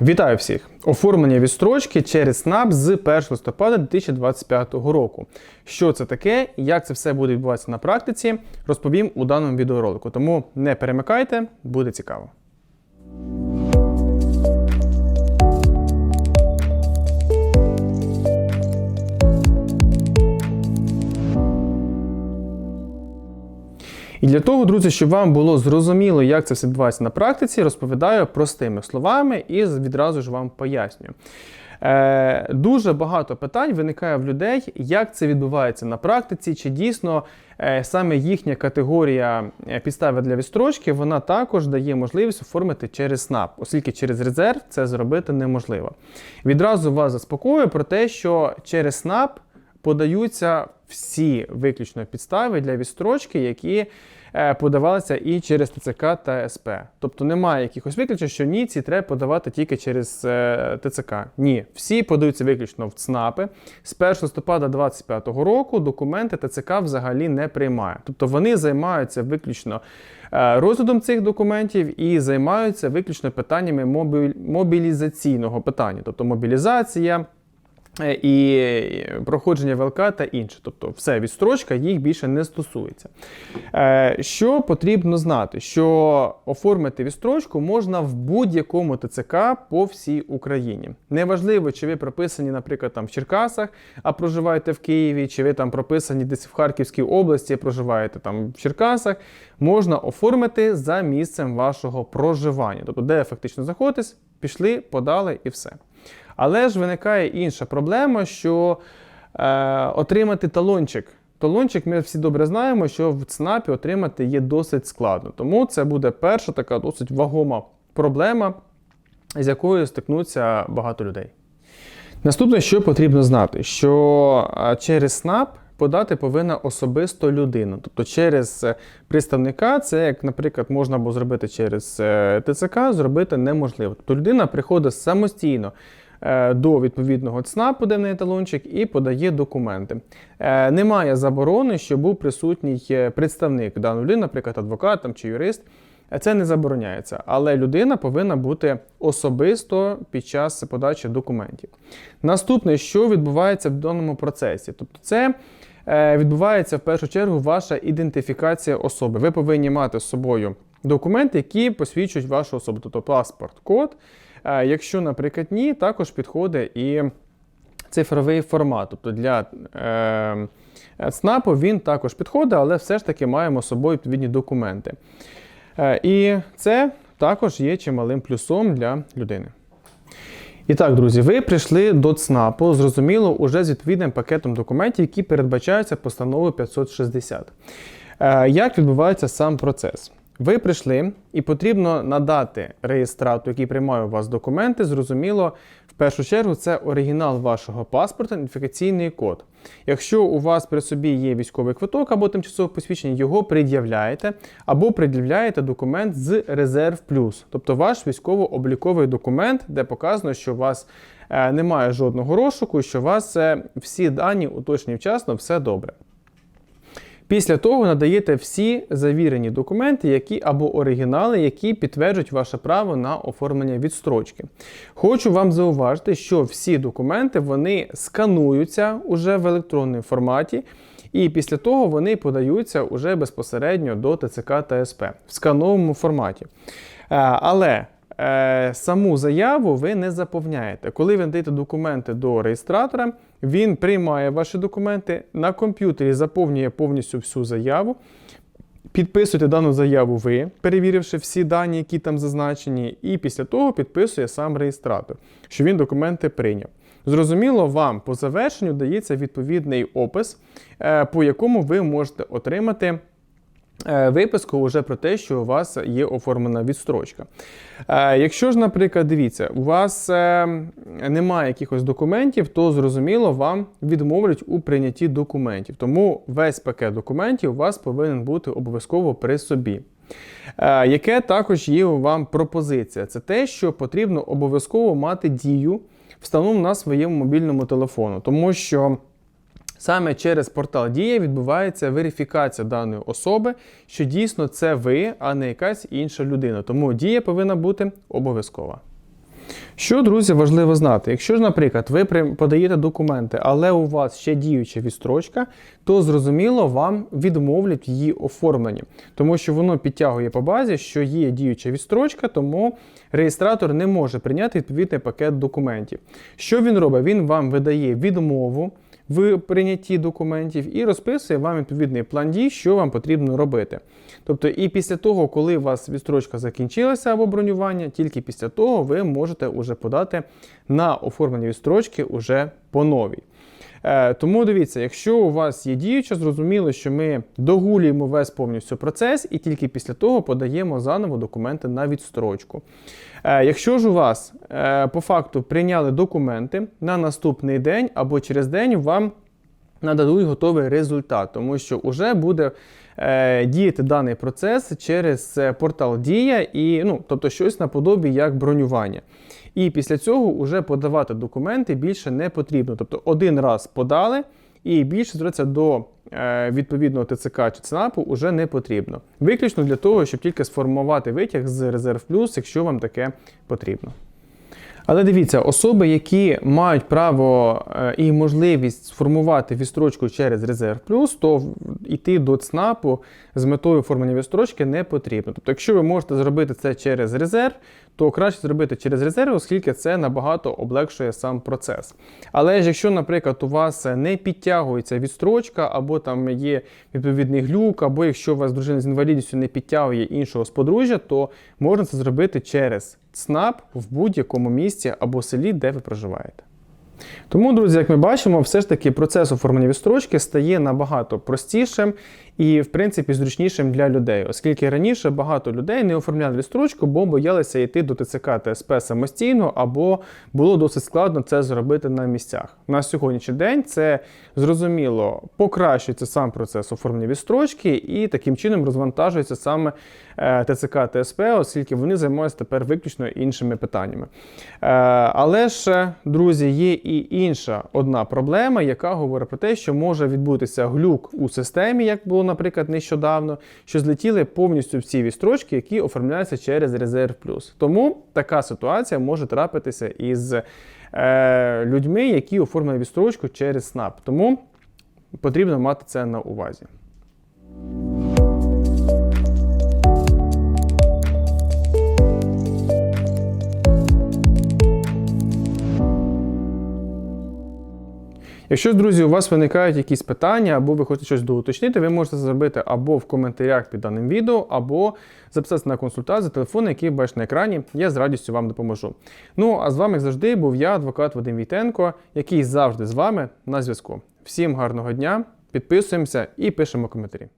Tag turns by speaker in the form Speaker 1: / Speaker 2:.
Speaker 1: Вітаю всіх! Оформлення відстрочки через СНАП з 1 листопада 2025 року. Що це таке, як це все буде відбуватися на практиці, розповім у даному відеоролику. Тому не перемикайте, буде цікаво. Для того, друзі, щоб вам було зрозуміло, як це все відбувається на практиці, розповідаю простими словами і відразу ж вам пояснюю. Е, Дуже багато питань виникає в людей, як це відбувається на практиці, чи дійсно е, саме їхня категорія е, підстави для відстрочки вона також дає можливість оформити через СНАП, оскільки через резерв це зробити неможливо. Відразу вас заспокоюю про те, що через СНАП подаються всі виключно підстави для відстрочки, які подавалися і через ТЦК та СП. Тобто немає якихось виключень, що ні, ці треба подавати тільки через е, ТЦК. Ні, всі подаються виключно в ЦНАПи. З 1 листопада 2025 року документи ТЦК взагалі не приймає. Тобто вони займаються виключно е, розглядом цих документів і займаються виключно питаннями мобілізаційного питання, тобто мобілізація. Е, і проходження ВЛК та інше. Тобто, все, відстрочка їх більше не стосується. Е, Що потрібно знати? Що оформити відстрочку можна в будь-якому ТЦК по всій Україні. Неважливо, чи ви прописані, наприклад, там в Черкасах, а проживаєте в Києві, чи ви там прописані десь в Харківській області, а проживаєте там в Черкасах. Можна оформити за місцем вашого проживання. Тобто, де фактично знаходитесь, пішли, подали і все. Але ж виникає інша проблема, що е, отримати талончик. Талончик ми всі добре знаємо, що в ЦНАПі отримати є досить складно. Тому це буде перша така досить вагома проблема, з якою стикнуться багато людей. Наступне, що потрібно знати, що е, через СНАП подати повинна особисто людина. Тобто через е, представника, це як, наприклад, можна було зробити через е, ТЦК, зробити неможливо. Тобто людина приходить самостійно до відповідного ЦНАПу, де талончик, і подає документи. Е, Немає заборони, що був присутній е, представник даної людини, наприклад, адвокат чи юрист. Е, Це не забороняється, але людина повинна бути особисто під час подачі документів. Наступне, що відбувається в даному процесі, тобто це е, відбувається в першу чергу ваша ідентифікація особи. Ви повинні мати з собою документи, які посвідчують вашу особу, тобто паспорт, код. Е, Якщо, наприклад, ні, також підходить і цифровий формат. Тобто для е, ЦНАПу він також підходить, але все ж таки маємо з собою відповідні документи. Е, І це також є чималим плюсом для людини. І так, друзі, ви прийшли до ЦНАПу, зрозуміло, уже з відповідним пакетом документів, які передбачаються постановою 560. Е, Як відбувається сам процес? Ви прийшли і потрібно надати реєстрату, який приймає у вас документи. Зрозуміло, в першу чергу це оригінал вашого паспорта, ідентифікаційний код. Якщо у вас при собі є військовий квиток або тимчасове посвідчення, його пред'являєте, або пред'являєте документ з резерв плюс, тобто ваш військово-обліковий документ, де показано, що у вас е, немає жодного розшуку, що у вас е, всі дані уточнені вчасно, все добре. Після того надаєте всі завірені документи, які або оригінали, які підтверджують ваше право на оформлення відстрочки. Хочу вам зауважити, що всі документи вони скануються уже в електронному форматі. І після того вони подаються уже безпосередньо до ТЦК та СП в скановому форматі. Е, Але е, саму заяву ви не заповняєте. Коли ви надаєте документи до реєстратора, він приймає ваші документи, на комп'ютері заповнює повністю всю заяву. Підписуєте дану заяву ви, перевіривши всі дані, які там зазначені, і після того підписує сам реєстратор, що він документи прийняв. Зрозуміло, вам по завершенню дається відповідний опис, е, по якому ви можете отримати виписку вже про те, що у вас є оформлена відстрочка. Е, Якщо ж, наприклад, дивіться, у вас е, немає якихось документів, то зрозуміло, вам відмовлять у прийнятті документів. Тому весь пакет документів у вас повинен бути обов'язково при собі. Е, Яке також є вам пропозиція? Це те, що потрібно обов'язково мати дію встановлену на своєму мобільному телефону, тому що. Саме через портал Дія відбувається верифікація даної особи, що дійсно це ви, а не якась інша людина. Тому дія повинна бути обов'язкова. Що, друзі, важливо знати? Якщо ж, наприклад, ви подаєте документи, але у вас ще діюча відстрочка, то зрозуміло вам відмовлять її оформленні, тому що воно підтягує по базі, що є діюча відстрочка, тому реєстратор не може прийняти відповідний пакет документів. Що він робить? Він вам видає відмову в прийнятті документів і розписує вам відповідний план дій, що вам потрібно робити. Тобто, і після того, коли у вас відстрочка закінчилася або бронювання, тільки після того ви можете уже подати на оформлення відстрочки уже по новій. Е, тому дивіться, якщо у вас є діюча, зрозуміло, що ми догулюємо весь повністю процес і тільки після того подаємо заново документи на відстрочку. Е, якщо ж у вас е, по факту прийняли документи на наступний день або через день вам нададуть готовий результат, тому що вже буде діяти даний процес через портал Дія і ну, тобто щось наподобі як бронювання. І після цього вже подавати документи більше не потрібно. Тобто один раз подали, і більше звернутися до е, відповідного ТЦК чи ЦНАПу вже не потрібно. Виключно для того, щоб тільки сформувати витяг з резерв плюс, якщо вам таке потрібно. Але дивіться, особи, які мають право е, і можливість сформувати відстрочку через резерв плюс, то йти до ЦНАПу з метою оформлення відстрочки не потрібно. Тобто, якщо ви можете зробити це через резерв, то краще зробити через резерв, оскільки це набагато облегшує сам процес. Але ж якщо, наприклад, у вас не підтягується відстрочка, або там є відповідний глюк, або якщо у вас дружина з інвалідністю не підтягує іншого з подружжя, то можна це зробити через ЦНАП в будь-якому місці або селі, де ви проживаєте. Тому, друзі, як ми бачимо, все ж таки процес оформлення відстрочки стає набагато простішим і, в принципі, зручнішим для людей, оскільки раніше багато людей не оформляли відстрочку, бо боялися йти до ТЦК та СП самостійно, або було досить складно це зробити на місцях. На сьогоднішній день це зрозуміло покращується сам процес оформлення відстрочки, і таким чином розвантажується саме е, ТЦК та СП, оскільки вони займаються тепер виключно іншими питаннями. Е, Але ж, друзі, є і інша одна проблема, яка говорить про те, що може відбутися глюк у системі, як було, наприклад, нещодавно, що злетіли повністю всі вістрочки, які оформляються через резерв плюс. Тому така ситуація може трапитися із е, людьми, які оформили відстрочку через СНАП. Тому потрібно мати це на увазі. Якщо, друзі, у вас виникають якісь питання, або ви хочете щось доуточнити, ви можете зробити або в коментарях під даним відео, або записатися на консультацію телефон, який бачите на екрані. Я з радістю вам допоможу. Ну а з вами, як завжди, був я, адвокат Вадим Війтенко, який завжди з вами на зв'язку. Всім гарного дня, підписуємося і пишемо коментарі.